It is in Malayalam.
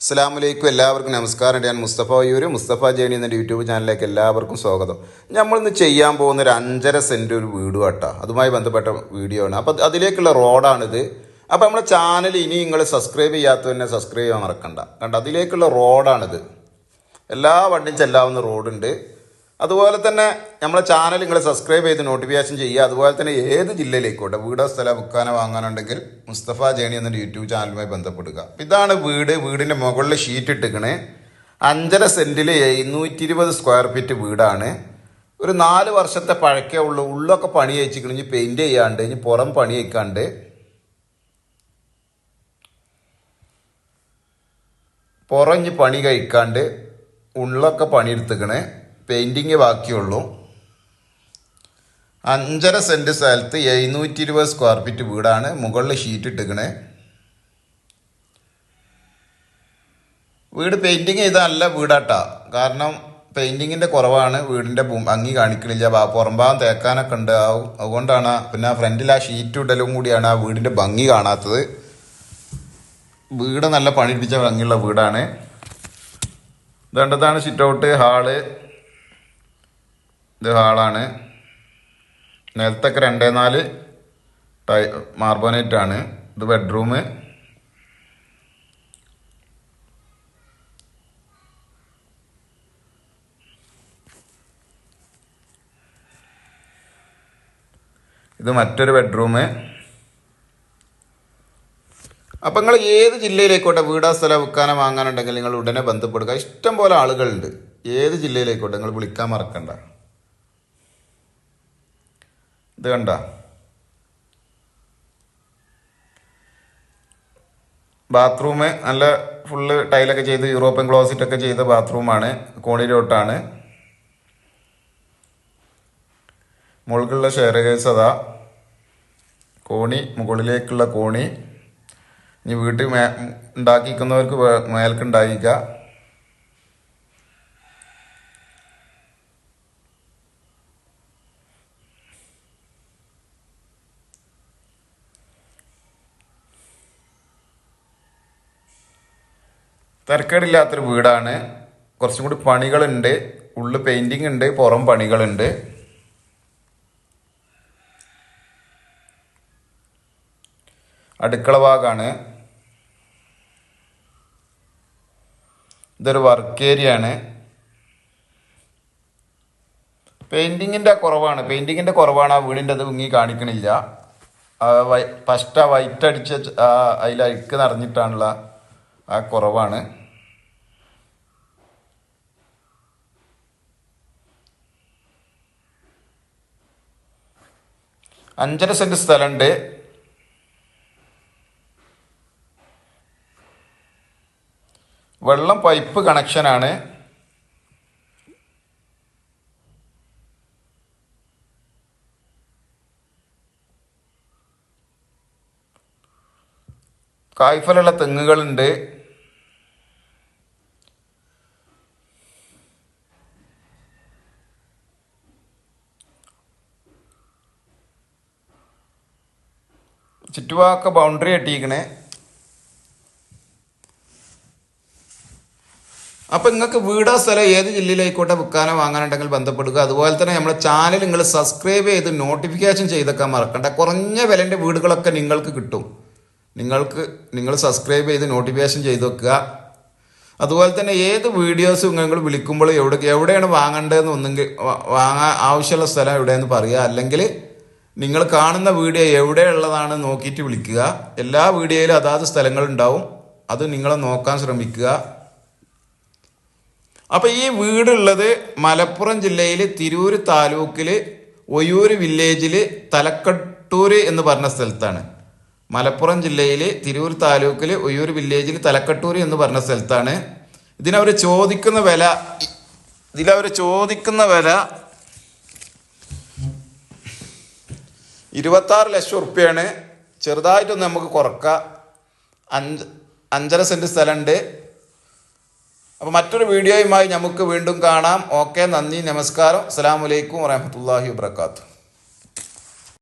അസ്സാമലൈക്കും എല്ലാവർക്കും നമസ്കാരം. ഞാൻ മുസ്തഫ യൂര് മുസ്തഫ ജേണി എന്ന യൂട്യൂബ് ചാനലിലേക്ക് എല്ലാവർക്കും സ്വാഗതം. നമ്മളിന്ന് ചെയ്യാൻ പോകുന്ന ഒരു അഞ്ചര സെന്റ് ഒരു വീട് കേട്ടോ അതുമായി ബന്ധപ്പെട്ട വീഡിയോ ആണ്. അപ്പോൾ അതിലേക്കുള്ള റോഡാണിത്. അപ്പോൾ നമ്മുടെ ചാനൽ ഇനി നിങ്ങൾ സബ്സ്ക്രൈബ് ചെയ്യാത്തവനെ സബ്സ്ക്രൈബ് ചെയ്യാൻ മറക്കണ്ട. കണ്ട? അതിലേക്കുള്ള റോഡാണിത്. എല്ലാ വണ്ടിയും ചെല്ലാവുന്ന റോഡുണ്ട്. അതുപോലെ തന്നെ നമ്മളെ ചാനൽ നിങ്ങൾ സബ്സ്ക്രൈബ് ചെയ്ത് നോട്ടിഫിക്കേഷൻ ചെയ്യുക. അതുപോലെ തന്നെ ഏത് ജില്ലയിലേക്കോട്ടെ വീടോ സ്ഥലം വിൽക്കാനോ വാങ്ങാനുണ്ടെങ്കിൽ മുസ്തഫ ജേണി എന്ന യൂട്യൂബ് ചാനലുമായി ബന്ധപ്പെടുക. ഇതാണ് വീട്. വീടിന്റെ മുകളിൽ ഷീറ്റ് ഇട്ടിക്കണേ അഞ്ചര സെന്റിൽ എഴുന്നൂറ്റി ഇരുപത് സ്ക്വയർ ഫീറ്റ് വീടാണ്. ഒരു നാല് വർഷത്തെ പഴക്കേ ഉള്ളൂ. ഉള്ളൊക്കെ പണി അയച്ചിക്കണം ഇനി പെയിന്റ് ചെയ്യാണ്ട് ഇനി പുറം പണി അയക്കാണ്ട് പുറം ഇനി പണി കഴിക്കാണ്ട് ഉള്ളൊക്കെ പണിയെടുത്തുക്കണേ പെയിന്റിങ് ബാക്കിയുള്ളൂ. അഞ്ചര സെന്റ് സ്ഥലത്ത് എഴുന്നൂറ്റി ഇരുപത് സ്ക്വയർ ഫീറ്റ് വീടാണ്. മുകളിൽ ഷീറ്റ് ഇട്ടിക്കണേ വീട് പെയിന്റിങ് ചെയ്ത നല്ല വീടാട്ടാ. കാരണം പെയിന്റിങ്ങിന്റെ കുറവാണ്. വീടിന്റെ ഭംഗി കാണിക്കണില്ല. പുറംഭാഗം തേക്കാനൊക്കെ ഉണ്ട്. അതുകൊണ്ടാണ് പിന്നെ ഫ്രണ്ടിൽ ആ ഷീറ്റ് ഇടലും കൂടിയാണ് ആ വീടിന്റെ ഭംഗി കാണാത്തത്. വീട് നല്ല പണിപ്പിച്ച ഭംഗിയുള്ള വീടാണ്. ഇതേണ്ടതാണ് സിറ്റ് ഔട്ട് ഹാൾ ഇത് ഹാളാണ് നിലത്തൊക്കെ രണ്ടേ നാല് ടൈ മാർബോനേറ്റ് ആണ് ഇത് ബെഡ്റൂം. ഇത് മറ്റൊരു ബെഡ്റൂം. അപ്പം നിങ്ങൾ ഏത് ജില്ലയിലേക്കോട്ടെ വീടാ സ്ഥലം വിൽക്കാനോ വാങ്ങാനുണ്ടെങ്കിൽ നിങ്ങൾ ഉടനെ ബന്ധപ്പെടുക. ഇഷ്ടം പോലെ ആളുകളുണ്ട്. ഏത് ജില്ലയിലേക്കോട്ടെ നിങ്ങൾ വിളിക്കാൻ മറക്കണ്ട. ഇത് കണ്ട? ബാത്റൂം നല്ല ഫുള്ള് ടൈലൊക്കെ ചെയ്ത് യൂറോപ്യൻ ക്ലോസറ്റ് ഒക്കെ ചെയ്ത ബാത്റൂമാണ് കോണിലോട്ടാണ്. മുകളിലുള്ള ഷെയർ കേസ് അതാ. കോണി മുകളിലേക്കുള്ള കോണി. ഇനി വീട്ടിൽ ഉണ്ടാക്കിക്കുന്നവർക്ക് വേ- തിരക്കേടില്ലാത്തൊരു വീടാണ്. കുറച്ചും കൂടി പണികളുണ്ട്. ഉള്ളു പെയിന്റിങ് ഉണ്ട് പുറം പണികളുണ്ട്. അടുക്കള ഭാഗമാണ് ഇതൊരു വർക്ക് ഏരിയ ആണ്. പെയിന്റിങ്ങിന്റെ കുറവാണ്. പെയിന്റിങ്ങിന്റെ കുറവാണ്. ആ വീടിന്റെ അത് ഭംഗി കാണിക്കണില്ല. ഫസ്റ്റ് ആ വൈറ്റ് അടിച്ച അതിൽ അഴുക്ക് നിറഞ്ഞിട്ടാണുള്ള ആ കുറവാണ്. അഞ്ചര സെന്റ് സ്ഥലമുണ്ട് വെള്ളം പൈപ്പ് കണക്ഷനാണ്. കായ്ഫലുള്ള തെങ്ങുകളുണ്ട്. ചുറ്റുഭാഗമൊക്കെ ബൗണ്ടറി കെട്ടിയിരിക്കണേ. അപ്പോൾ നിങ്ങൾക്ക് വീടോ സ്ഥലം ഏത് ജില്ലയിലായിക്കോട്ടെ വിൽക്കാനോ വാങ്ങാനുണ്ടെങ്കിൽ ബന്ധപ്പെടുക. അതുപോലെ തന്നെ നമ്മുടെ ചാനൽ നിങ്ങൾ സബ്സ്ക്രൈബ് ചെയ്ത് നോട്ടിഫിക്കേഷൻ ചെയ്തൊക്കെ മറക്കണ്ട. കുറഞ്ഞ വിലന്റെ വീടുകളൊക്കെ നിങ്ങൾക്ക് കിട്ടും. നിങ്ങൾക്ക് നിങ്ങൾ സബ്സ്ക്രൈബ് ചെയ്ത് നോട്ടിഫിക്കേഷൻ ചെയ്ത് വെക്കുക. അതുപോലെ തന്നെ ഏത് വീഡിയോസും നിങ്ങൾ വിളിക്കുമ്പോൾ എവിടെ എവിടെയാണ് വാങ്ങേണ്ടതെന്ന് ഒന്നെങ്കിൽ വാങ്ങാൻ ആവശ്യമുള്ള സ്ഥലം എവിടെയെന്ന് പറയുക. അല്ലെങ്കിൽ നിങ്ങൾ കാണുന്ന വീഡിയോ എവിടെയുള്ളതാണ് നോക്കിയിട്ട് വിളിക്കുക. എല്ലാ വീഡിയോയിലും അതാത് സ്ഥലങ്ങളുണ്ടാവും അത് നിങ്ങൾ നോക്കാൻ ശ്രമിക്കുക. അപ്പോൾ ഈ വീടുള്ളത് മലപ്പുറം ജില്ലയിൽ തിരൂർ താലൂക്കിൽ ഒയൂർ വില്ലേജിൽ തലക്കട്ടൂർ എന്ന് പറഞ്ഞ സ്ഥലത്താണ്. മലപ്പുറം ജില്ലയിൽ തിരൂർ താലൂക്കിൽ ഒയൂർ വില്ലേജിൽ തലക്കട്ടൂർ എന്ന് പറഞ്ഞ സ്ഥലത്താണ്. ഇതിനവർ ചോദിക്കുന്ന വില ഇതിലവർ ചോദിക്കുന്ന വില ഇരുപത്താറ് ലക്ഷം ഉറുപ്പ്യാണ് ചെറുതായിട്ടൊന്ന് നമുക്ക് കുറക്കാം. അഞ്ച് അഞ്ചര സെന്റ് സ്ഥലമുണ്ട്. അപ്പോൾ മറ്റൊരു വീഡിയോയുമായി നമുക്ക് വീണ്ടും കാണാം. ഓക്കെ നന്ദി നമസ്കാരം. അസ്സാം വലൈക്കും വറഹമത്തല്ലാഹി വാത്തു